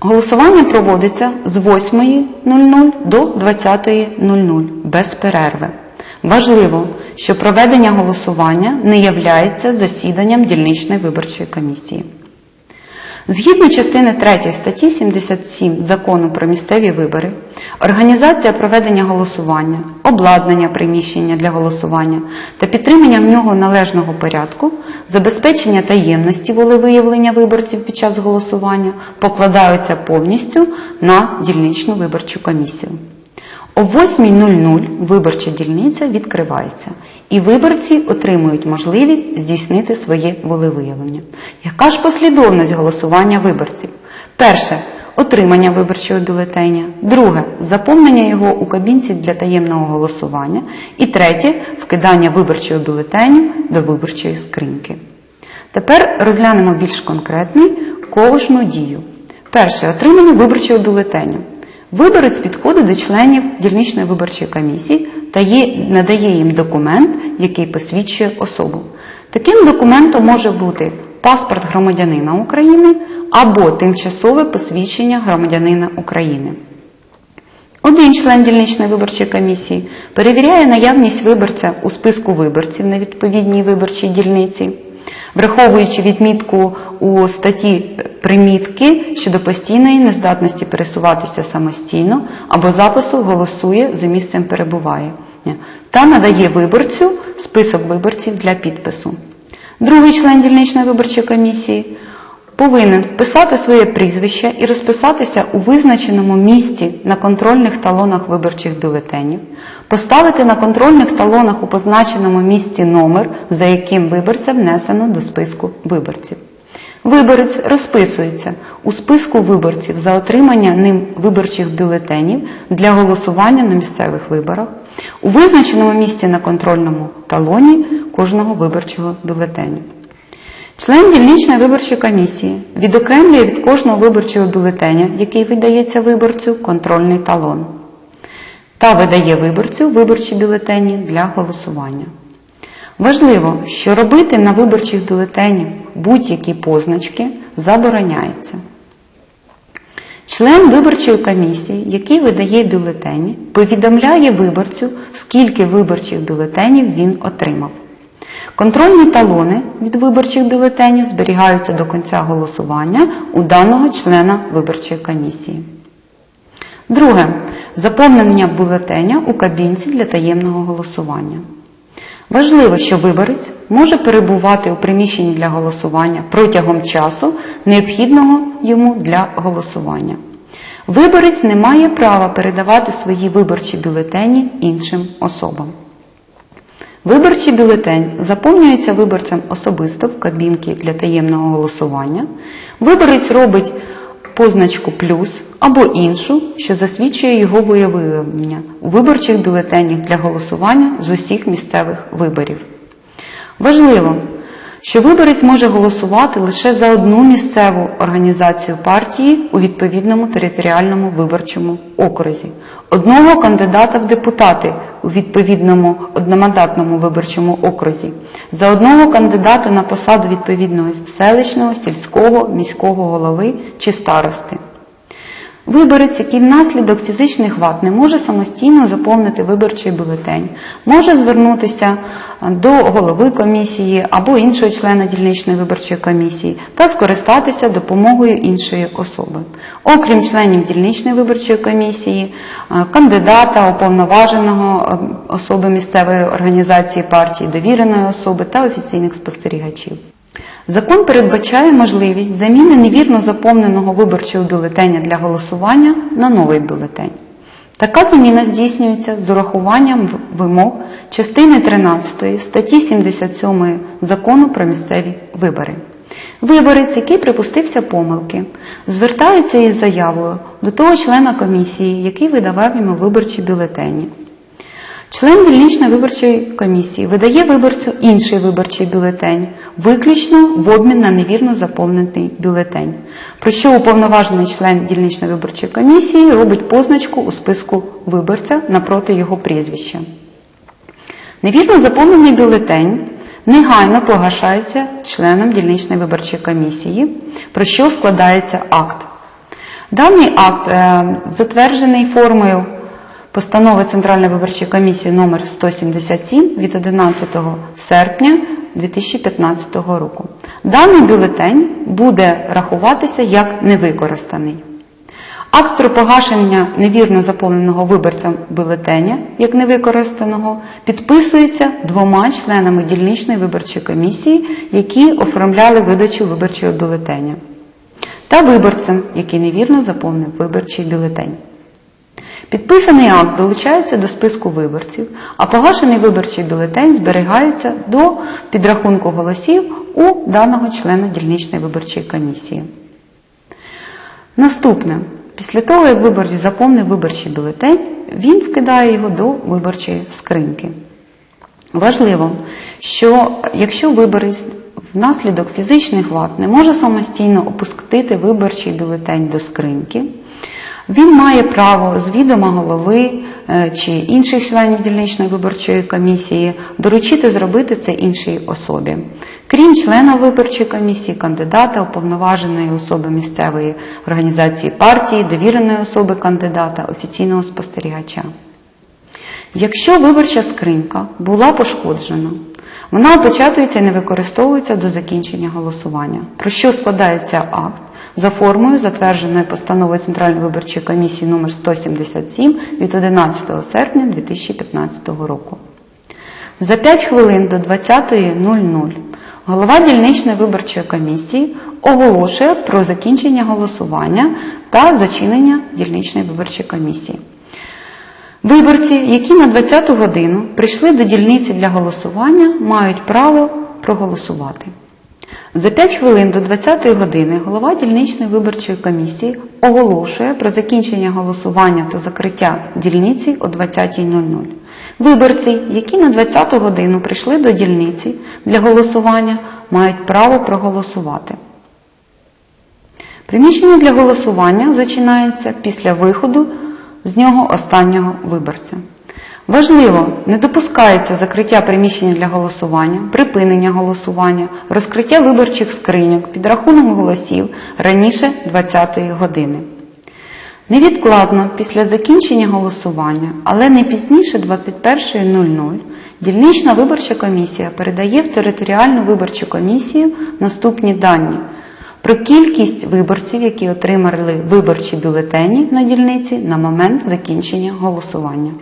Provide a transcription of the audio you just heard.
Голосування проводиться з 8.00 до 20.00 без перерви. Важливо, що проведення голосування не являється засіданням дільничної виборчої комісії. Згідно частини 3 статті 77 Закону про місцеві вибори, організація проведення голосування, обладнання приміщення для голосування та підтримання в нього належного порядку, забезпечення таємності волевиявлення виборців під час голосування покладаються повністю на дільничну виборчу комісію. О 8.00 виборча дільниця відкривається, і виборці отримують можливість здійснити своє волевиявлення. Яка ж послідовність голосування виборців? Перше отримання виборчого бюлетеня, друге заповнення його у кабінці для таємного голосування, і третє вкидання виборчого бюлетеню до виборчої скриньки. Тепер розглянемо більш конкретний кожну дію. Перше отримання виборчого бюлетеню. Виборець підходить до членів дільничної виборчої комісії та є, надає їм документ, який посвідчує особу. Таким документом може бути паспорт громадянина України або тимчасове посвідчення громадянина України. Один член дільничної виборчої комісії перевіряє наявність виборця у списку виборців на відповідній виборчій дільниці, враховуючи відмітку у статті примітки щодо постійної нездатності пересуватися самостійно або запису голосує за місцем перебування та надає виборцю список виборців для підпису. Другий член дільничної виборчої комісії повинен вписати своє прізвище і розписатися у визначеному місці на контрольних талонах виборчих бюлетенів, поставити на контрольних талонах у позначеному місці номер, за яким виборця внесено до списку виборців. Виборець розписується у списку виборців за отримання ним виборчих бюлетенів для голосування на місцевих виборах у визначеному місці на контрольному талоні кожного виборчого бюлетеню. Член дільничної виборчої комісії відокремлює від кожного виборчого бюлетеня, який видається виборцю, контрольний талон та видає виборцю виборчі бюлетені для голосування. Важливо, що робити на виборчих бюлетенях будь-які позначки забороняється. Член виборчої комісії, який видає бюлетені, повідомляє виборцю, скільки виборчих бюлетенів він отримав. Контрольні талони від виборчих бюлетенів зберігаються до кінця голосування у даного члена виборчої комісії. Друге. Заповнення бюлетеня у кабінці для таємного голосування. Важливо, що виборець може перебувати у приміщенні для голосування протягом часу, необхідного йому для голосування. Виборець не має права передавати свої виборчі бюлетені іншим особам. Виборчий бюлетень заповнюється виборцем особисто в кабінці для таємного голосування. Виборець робить позначку плюс або іншу, що засвідчує його виявлення у виборчих бюлетенях для голосування з усіх місцевих виборів. Важливо, що виборець може голосувати лише за одну місцеву організацію партії у відповідному територіальному виборчому окрузі, одного кандидата в депутати у відповідному одномандатному виборчому окрузі, за одного кандидата на посаду відповідного селищного, сільського, міського голови чи старости. Виборець, який внаслідок фізичних вад не може самостійно заповнити виборчий бюлетень, може звернутися до голови комісії або іншого члена дільничної виборчої комісії та скористатися допомогою іншої особи. Окрім членів дільничної виборчої комісії, кандидата, уповноваженого особи місцевої організації партії, довіреної особи та офіційних спостерігачів. Закон передбачає можливість заміни невірно заповненого виборчого бюлетеня для голосування на новий бюлетень. Така заміна здійснюється з урахуванням вимог частини 13 статті 77 Закону про місцеві вибори. Виборець, який припустився помилки, звертається із заявою до того члена комісії, який видавав йому виборчі бюлетені. Член дільничної виборчої комісії видає виборцю інший виборчий бюлетень, виключно в обмін на невірно заповнений бюлетень, про що уповноважений член дільничної виборчої комісії робить позначку у списку виборця напроти його прізвища. Невірно заповнений бюлетень негайно погашається членом дільничної виборчої комісії, про що складається акт. Даний акт е, затверджений формою постанови Центральної виборчої комісії номер 177 від 11 серпня 2015 року. Даний бюлетень буде рахуватися як невикористаний. Акт про погашення невірно заповненого виборцям бюлетеня як невикористаного підписується двома членами дільничної виборчої комісії, які оформляли видачу виборчого бюлетеня, та виборцем, який невірно заповнив виборчий бюлетень. Підписаний акт долучається до списку виборців, а погашений виборчий бюлетень зберігається до підрахунку голосів у даного члена дільничної виборчої комісії. Наступне. Після того, як виборець заповнив виборчий бюлетень, він вкидає його до виборчої скриньки. Важливо, що якщо виборець внаслідок фізичних вад не може самостійно опустити виборчий бюлетень до скриньки, він має право з відома голови е, чи інших членів дільничної виборчої комісії доручити зробити це іншій особі. Крім члена виборчої комісії, кандидата, уповноваженої особи місцевої організації партії, довіреної особи кандидата, офіційного спостерігача. Якщо виборча скринька була пошкоджена, вона опечатується і не використовується до закінчення голосування. Про що складається акт? За формою затвердженої постановою Центральної виборчої комісії номер 177 від 11 серпня 2015 року. За 5 хвилин до 20.00 голова дільничної виборчої комісії оголошує про закінчення голосування та зачинення дільничної виборчої комісії. Виборці, які на 20 годину прийшли до дільниці для голосування, мають право проголосувати. За 5 хвилин до 20-ї години голова дільничної виборчої комісії оголошує про закінчення голосування та закриття дільниці о 20.00. Виборці, які на 20-ту годину прийшли до дільниці для голосування, мають право проголосувати. Приміщення для голосування зачинається після виходу з нього останнього виборця. Важливо, не допускається закриття приміщення для голосування, припинення голосування, розкриття виборчих скриньок, підрахунок голосів раніше 20-ї години. Невідкладно після закінчення голосування, але не пізніше 21.00, дільнична виборча комісія передає в територіальну виборчу комісію наступні дані про кількість виборців, які отримали виборчі бюлетені на дільниці на момент закінчення голосування.